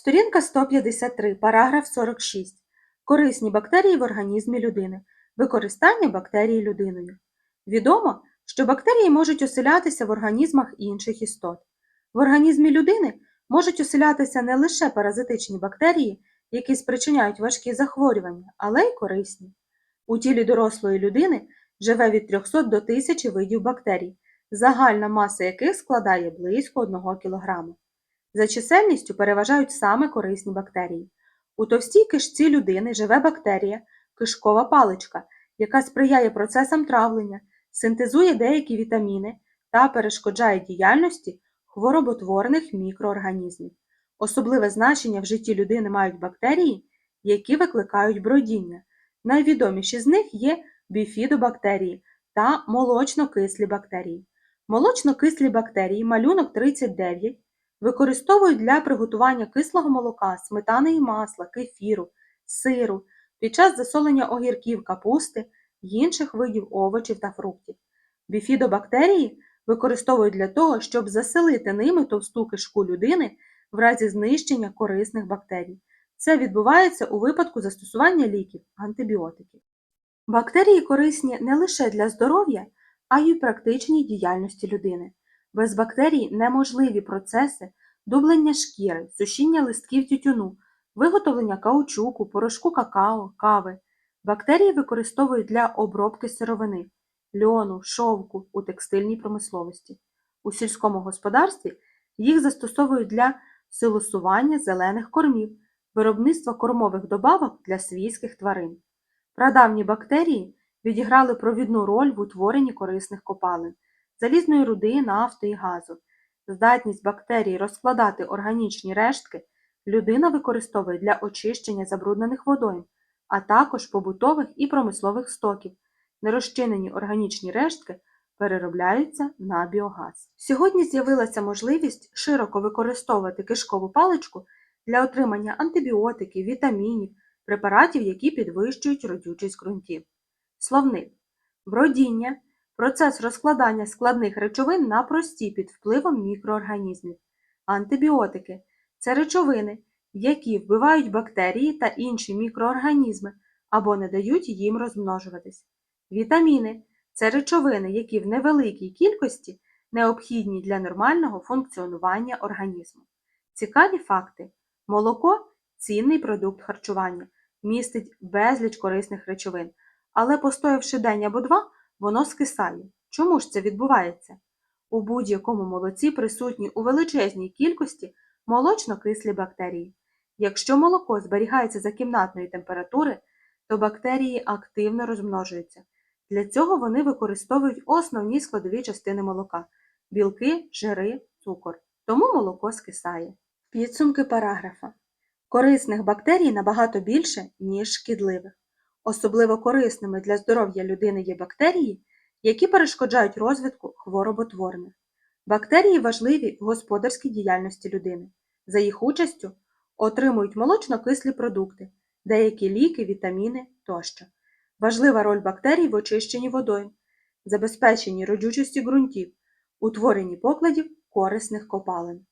Сторінка 153, параграф 46. Корисні бактерії в організмі людини. Використання бактерій людиною. Відомо, що бактерії можуть оселятися в організмах інших істот. В організмі людини можуть оселятися не лише паразитичні бактерії, які спричиняють важкі захворювання, але й корисні. У тілі дорослої людини живе від 300 до 1000 видів бактерій, загальна маса яких складає близько 1 кг. За чисельністю переважають саме корисні бактерії. У товстій кишці людини живе бактерія кишкова паличка, яка сприяє процесам травлення, синтезує деякі вітаміни та перешкоджає діяльності хвороботворних мікроорганізмів. Особливе значення в житті людини мають бактерії, які викликають бродіння. Найвідоміші з них є біфідобактерії та молочнокислі бактерії. Молочнокислі бактерії, малюнок 39, використовують для приготування кислого молока, сметани і масла, кефіру, сиру, під час засолення огірків, капусти інших видів овочів та фруктів. Біфідобактерії використовують для того, щоб заселити ними товсту кишку людини в разі знищення корисних бактерій. Це відбувається у випадку застосування ліків, антибіотиків. Бактерії корисні не лише для здоров'я, а й у практичній діяльності людини. Без бактерій неможливі процеси дублення шкіри, сушіння листків тютюну, виготовлення каучуку, порошку какао, кави. Бактерії використовують для обробки сировини, льону, шовку у текстильній промисловості. У сільському господарстві їх застосовують для силосування зелених кормів, виробництва кормових добавок для свійських тварин. Прадавні бактерії відіграли провідну роль в утворенні корисних копалин, залізної руди, нафти і газу. Здатність бактерій розкладати органічні рештки людина використовує для очищення забруднених водойм, а також побутових і промислових стоків. Нерозчинені органічні рештки переробляються на біогаз. Сьогодні з'явилася можливість широко використовувати кишкову паличку для отримання антибіотиків, вітамінів, препаратів, які підвищують родючість ґрунтів. Словник бродіння процес розкладання складних речовин на прості під впливом мікроорганізмів. Антибіотики це речовини, які вбивають бактерії та інші мікроорганізми або не дають їм розмножуватись. Вітаміни це речовини, які в невеликій кількості необхідні для нормального функціонування організму. Цікаві факти: молоко цінний продукт харчування, містить безліч корисних речовин, але постоявши день або два, воно скисає. Чому ж це відбувається? У будь-якому молоці присутні у величезній кількості молочно-кислі бактерії. Якщо молоко зберігається за кімнатної температури, то бактерії активно розмножуються. Для цього вони використовують основні складові частини молока білки, жири, цукор. Тому молоко скисає. Підсумки параграфа. Корисних бактерій набагато більше, ніж шкідливих. Особливо корисними для здоров'я людини є бактерії, які перешкоджають розвитку хвороботворних. Бактерії важливі в господарській діяльності людини. За їх участю отримують молочно-кислі продукти, деякі ліки, вітаміни тощо. Важлива роль бактерій в очищенні водойм, забезпеченні родючості ґрунтів, утворенні покладів корисних копалин.